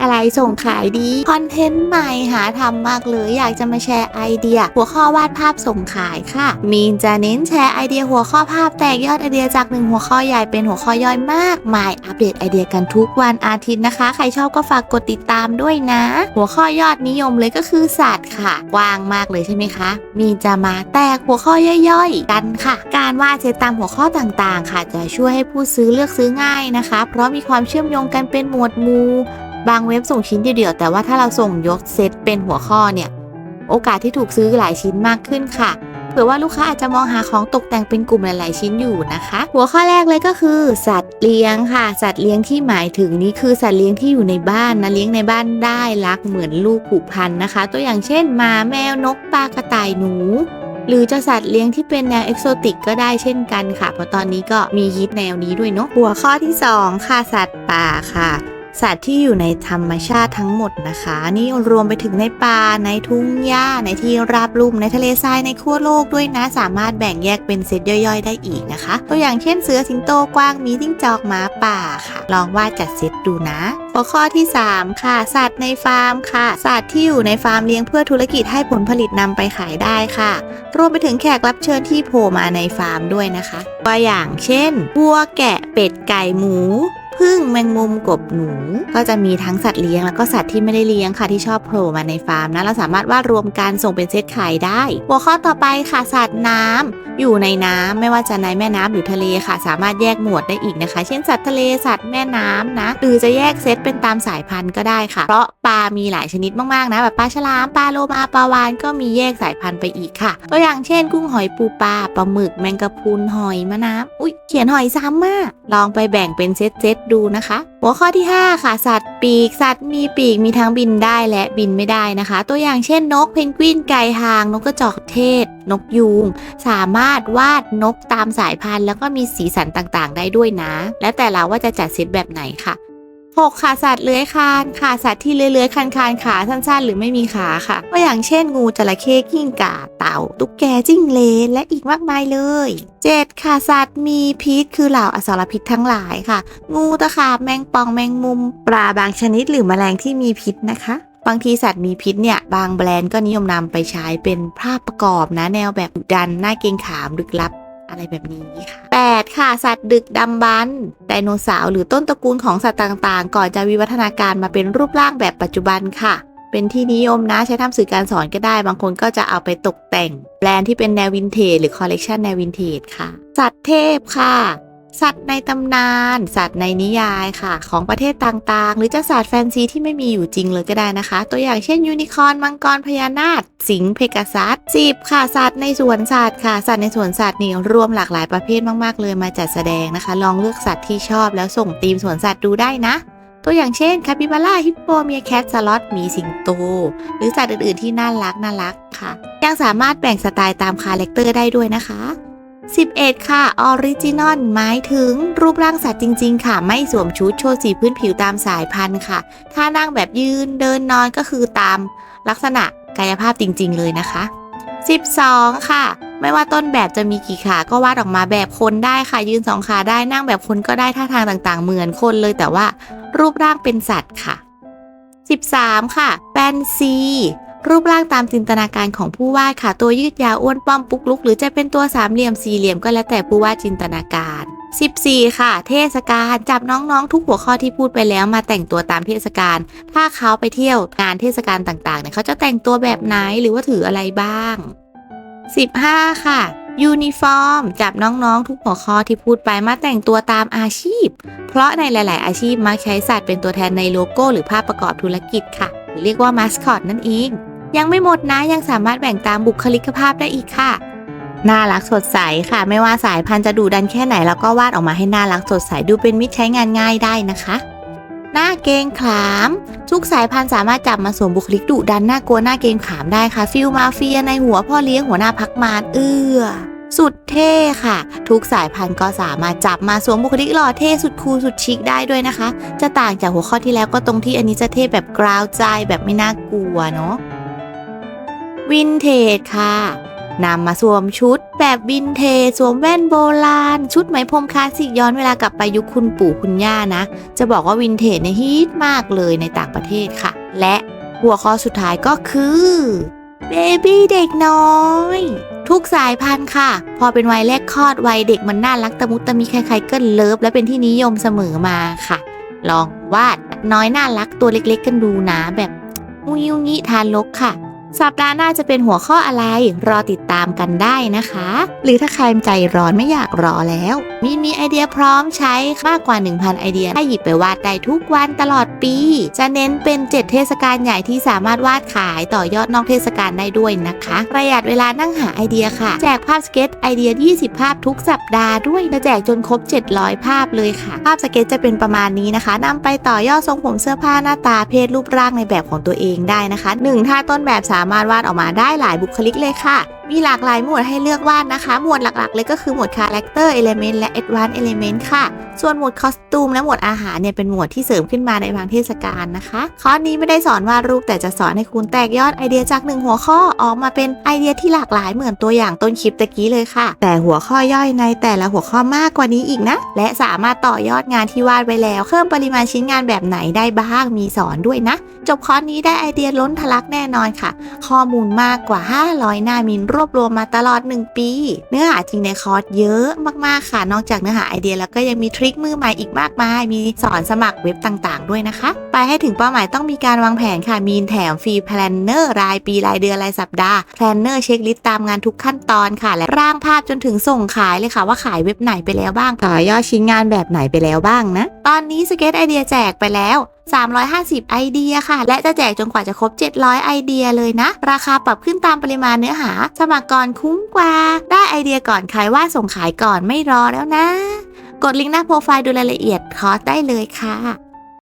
อะไรส่งขายดีคอนเทนต์ใหม่หาทำมากเลยอยากจะมาแชร์ไอเดีย หัวข้อวาดภาพส่งขายค่ะ มีนจะเน้นแชร์ไอเดียหัวข้อภาพแตกยอดไอเดียจากหนึ่งหัวข้อใหญ่เป็นหัวข้อย่อยมากมายอัปเดตไอเดียกันทุกวันอาทิตย์นะคะ ใครชอบก็ฝากกดติดตามด้วยนะ หัวข้อยอดนิยมเลยก็คือสัตว์ค่ะกว้างมากเลยใช่ไหมคะ มีนจะมาแตกหัวข้อย่อยๆ กันค่ะ การวาดเซตตามหัวข้อต่างๆ ค่ะ จะช่วยให้ผู้ซื้อเลือกซื้อง่ายนะคะ เพราะมีความเชื่อมโยงกันเป็นหมวดหมู่ บางเว็บส่งชิ้นเดียวๆแต่ว่าถ้าเราส่งยกเซตเป็นหัวข้อเนี่ย โอกาสที่ถูกซื้อหลายชิ้นมากขึ้นค่ะ เผื่อว่าลูกค้าอาจจะมองหาของตกแต่งเป็นกลุ่มหลาย ๆ ชิ้นอยู่นะคะ หัวข้อแรกเลยก็คือ สัตว์เลี้ยงค่ะ สัตว์เลี้ยงที่หมายถึงนี้คือสัตว์เลี้ยงที่อยู่ในบ้านนะเลี้ยงในบ้านได้รักเหมือนลูกผูกพันนะคะ ตัวอย่างเช่นหมาแมวนกปลากระต่ายหนูหรือจะสัตว์เลี้ยงที่เป็นแนวเอกโซติกก็ได้เช่นกันค่ะ เพราะตอนนี้ก็มีฮิตแนวนี้ด้วยเนาะหัวข้อที่ 2 ค่ะสัตว์ป่าค่ะ สัตว์ที่อยู่ในธรรมชาติทั้งหมดนะคะ นี่รวมไปถึงในป่าในทุ่งหญ้าในที่ราบลุ่มในทะเลทรายในขั้วโลกด้วยนะ สามารถแบ่งแยกเป็นเซตย่อยๆ ได้อีกนะคะ ตัวอย่างเช่นเสือสิงโตกวางมีจิ้งจอกหมาป่าค่ะ ลองวาดจัดเซตดูนะหัวข้อที่ 3 ค่ะ สัตว์ในฟาร์มค่ะ สัตว์ที่อยู่ในฟาร์มเลี้ยงเพื่อธุรกิจให้ผลผลิตนำไปขายได้ค่ะ รวมไปถึงแขกรับเชิญที่โผล่มาในฟาร์มด้วยนะคะ ตัวอย่างเช่นวัวแกะเป็ดไก่หมู พึ่งแมงมุมกบหนู ก็จะมีทั้งสัตว์เลี้ยงแล้วก็สัตว์ที่ไม่ได้เลี้ยงค่ะที่ชอบโผล่มาในฟาร์มนะเราสามารถวาดรวมกันส่งเป็นเซตขายได้ หัวข้อต่อไปค่ะสัตว์น้ำอยู่ในน้ำไม่ว่าจะในแม่น้ำหรือทะเลค่ะ สามารถแยกหมวดได้อีกนะคะ เช่นสัตว์ทะเลสัตว์แม่น้ำนะหรือจะแยกเซตเป็นตามสายพันธุ์ก็ได้ค่ะ เพราะปลามีหลายชนิดมากๆนะแบบปลาฉลามปลาโลมาปลาวานก็มีแยกสายพันธุ์ไปอีกค่ะตัวอย่างเช่น กุ้งหอยปูปลาปลาหมึกแมงกะพรุนหอยมะน้ำอุ้ยเขียนหอยซ้ำมาก ลองไปแบ่งเป็นเซตเซตๆดูนะคะ หัวข้อที่ 5 ค่ะ สัตว์ปีก สัตว์มีปีกมีทั้งบินได้และบินไม่ได้นะคะ ตัวอย่างเช่นนกเพนกวินไก่หาง นกกระจอกเทศ นกยูง สามารถวาดนกตามสายพันธุ์ แล้วก็มีสีสันต่างๆ ได้ด้วยนะ แล้วแต่เราว่าจะจัดเซตแบบไหนค่ะ 6. ค่ะสัตว์เลื้อยคลานค่ะสัตว์ที่เลื้อยๆคลานๆขาสั้นๆ หรือไม่มีขาค่ะตัวอย่างเช่นงูจระเข้กิ้งก่าเต่า ตุ๊กแกจิ้งเลนและอีกมากมายเลย 7. ค่ะสัตว์มีพิษคือเหล่าอสรพิษทั้งหลายค่ะ งูตะขาบแมงป่องแมงมุม ปลาบางชนิดหรือแมลงที่มีพิษนะคะบางทีสัตว์มีพิษเนี่ย บางแบรนด์ก็นิยมนำไปใช้เป็นภาพประกอบนะแนวแบบดันหน้าเกงขามลึกลับ อะไรแบบนี้ค่ะ 8. ค่ะ สัตว์ดึกดำบรรพ์ไดโนเสาร์หรือต้นตระกูลของสัตว์ต่างๆ ก่อนจะวิวัฒนาการมาเป็นรูปร่างแบบปัจจุบันค่ะ เป็นที่นิยมนะใช้ทำสื่อการสอนก็ได้ บางคนก็จะเอาไปตกแต่งแบรนด์ที่เป็นแนววินเทจหรือคอลเลกชันแนววินเทจค่ะ สัตว์เทพค่ะ สัตว์ในตำนาน สัตว์ในนิยายค่ะ ของประเทศต่างๆ หรือจะสัตว์แฟนซีที่ไม่มีอยู่จริงเลยก็ได้นะคะ ตัวอย่างเช่นยูนิคอร์นมังกรพญานาคสิงห์เพกาซัสสิบค่ะ สัตว์ในสวนสัตว์ค่ะ สัตว์ในสวนสัตว์นี่รวมหลากหลายประเภทมากๆ เลยมาจัดแสดงนะคะ ลองเลือกสัตว์ที่ชอบแล้วส่งธีมสวนสัตว์ดูได้นะตัวอย่างเช่นคาปิบาร่าฮิปโปเมียแคทสล็อตมีสิงโต หรือสัตว์อื่นๆที่น่ารักน่ารักค่ะ ยังสามารถแบ่งสไตล์ตามคาแรคเตอร์ได้ด้วยนะคะ 11 ค่ะออริจินอลหมายถึงรูปร่างสัตว์จริง ๆ ค่ะ ไม่สวมชุดโชว์สีพื้นผิวตามสายพันธุ์ค่ะ ถ้านั่งแบบยืนเดินนอนก็คือตามลักษณะกายภาพจริง ๆ เลยนะคะ 12 ค่ะ ไม่ว่าต้นแบบจะมีกี่ขา ก็วาดออกมาแบบคนได้ค่ะ ยืนสองขาได้นั่งแบบคนก็ได้ท่าทางต่างๆ เหมือนคนเลยแต่ว่ารูปร่างเป็นสัตว์ค่ะ 13 ค่ะแฟนซี รูปร่างตามจินตนาการของผู้วาดค่ะ ตัวยืดยาวอ้วนป้อมปุกลุก หรือจะเป็นตัวสามเหลี่ยมสี่เหลี่ยมก็แล้วแต่ผู้วาดจินตนาการ 14 ค่ะ เทศกาลจับน้องๆ ทุกหัวข้อที่พูดไปแล้วมาแต่งตัวตามเทศกาลถ้าเขาไปเที่ยวงานเทศกาลต่างๆเนี่ยเขาจะแต่งตัวแบบไหนหรือว่าถืออะไรบ้าง 15 ค่ะยูนิฟอร์มจับน้องๆ ทุกหัวข้อที่พูดไปมาแต่งตัวตามอาชีพ เพราะในหลาย ๆ อาชีพมักใช้สัตว์เป็นตัวแทนในโลโก้ หรือภาพประกอบธุรกิจค่ะ เรียกว่ามาสคอตนั่นเอง ยังไม่หมดนะยังสามารถแบ่งตามบุคลิกภาพได้อีกค่ะ น่ารักสดใสค่ะ ไม่ว่าสายพันธุ์จะดุดันแค่ไหนแล้วก็วาดออกมาให้น่ารักสดใสดูเป็นมิตรใช้งานง่ายได้นะคะ หน้าเกงขาม ทุกสายพันธุ์สามารถจับมาสวมบุคลิกดุดันน่ากลัวหน้าเกงขามได้ค่ะฟิลมาเฟียในหัวพ่อเลี้ยงหัวหน้าพักมารเอื้อสุดเท่ค่ะ ทุกสายพันธุ์ก็สามารถจับมาสวมบุคลิกหล่อเท่สุดคูลสุดชิคได้ด้วยนะคะ จะต่างจากหัวข้อที่แล้วก็ตรงที่อันนี้จะเท่แบบกราวใจแบบไม่น่ากลัวเนาะ วินเทจค่ะนำมาสวมชุดแบบวินเทจสวมแว่นโบราณ ชุดไหมพรมคลาสสิกย้อนเวลากลับไปยุคคุณปู่คุณย่านะ จะบอกว่าวินเทจเนี่ยฮิตมากเลยในต่างประเทศค่ะ และหัวข้อสุดท้ายก็คือเบบี้เด็กน้อยทุกสายพันธุ์ค่ะ พอเป็นวัยแรกคลอดวัยเด็กมันน่ารักตะมุตะมีใครๆก็เลิฟ และเป็นที่นิยมเสมอมาค่ะ ลองวาดน้อยน่ารักตัวเล็กๆ กันดูนะแบบมุยุงิทานลกค่ะ สัปดาห์หน้าจะเป็นหัวข้ออะไร รอติดตามกันได้นะคะ หรือถ้าใครใจร้อนไม่อยากรอแล้วมีมีไอเดียพร้อมใช้มากกว่า 1,000 ไอเดียให้หยิบไปวาดได้ทุกวันตลอดปี จะเน้นเป็น 7 เทศกาลใหญ่ที่สามารถวาดขายต่อยอดนอกเทศกาลได้ด้วยนะคะ ประหยัดเวลานั่งหาไอเดียค่ะ แจกภาพสเก็ตไอเดีย 20 ภาพทุกสัปดาห์ด้วยและแจกจนครบ 700 ภาพเลยค่ะ ภาพสเก็ตจะเป็นประมาณนี้นะคะนำไปต่อยอดทรงผมเสื้อผ้าหน้าตาเพศรูปร่างในแบบของตัวเองได้นะคะหนึ่งถ้าต้นแบบสามารถวาดออกมาได้หลายบุคลิกเลยค่ะ มีหลากหลายหมวดให้เลือกวาดนะคะ หมวดหลักๆ เลยก็คือหมวด Character Element และ Advanced Element ค่ะ ส่วนหมวด Costume และหมวดอาหารเนี่ยเป็นหมวดที่เสริมขึ้นมาในบางเทศกาลนะคะคอร์สนี้ไม่ได้สอนวาดรูปแต่จะสอนให้คุณแตกยอดไอเดียจากหนึ่งหัวข้อออกมาเป็นไอเดียที่หลากหลายเหมือนตัวอย่างต้นคลิปตะกี้เลยค่ะ แต่หัวข้อย่อยในแต่ละหัวข้อมากกว่านี้อีกนะ และสามารถต่อยอดงานที่วาดไว้แล้ว เพิ่มปริมาณชิ้นงานแบบไหนได้บ้างมีสอนด้วยนะ จบคอร์สนี้ได้ไอเดียล้นทะลักแน่นอนค่ะ ข้อมูลมากกว่า 500 หน้ามินรวบรวมมาตลอด 1 ปี เนื้อหาจริงในคอร์สเยอะมากๆค่ะ นอกจากเนื้อหาไอเดียแล้วก็ยังมีทริคมือใหม่อีกมากมาย มีสอนสมัครเว็บต่างๆ ด้วยนะคะ ไปให้ถึงเป้าหมายต้องมีการวางแผนค่ะ มีแถมฟรีแพลนเนอร์รายปีรายเดือนรายสัปดาห์แพลนเนอร์เช็คลิสต์ตามงานทุกขั้นตอนค่ะ และร่างภาพจนถึงส่งขายเลยค่ะว่าขายเว็บไหนไปแล้วบ้างต่อยอดชิ้นงานแบบไหนไปแล้วบ้างนะ ตอนนี้สเก็ตไอเดียแจกไปแล้ว350 ไอเดียค่ะ และจะแจกจนกว่าจะครบ 700 ไอเดียเลยนะ ราคาปรับขึ้นตามปริมาณเนื้อหา สมัครก่อนคุ้มกว่า ได้ไอเดียก่อนขายว่าส่งขายก่อนไม่รอแล้วนะ กดลิงก์หน้าโปรไฟล์ดูรายละเอียดคอร์สได้เลยค่ะ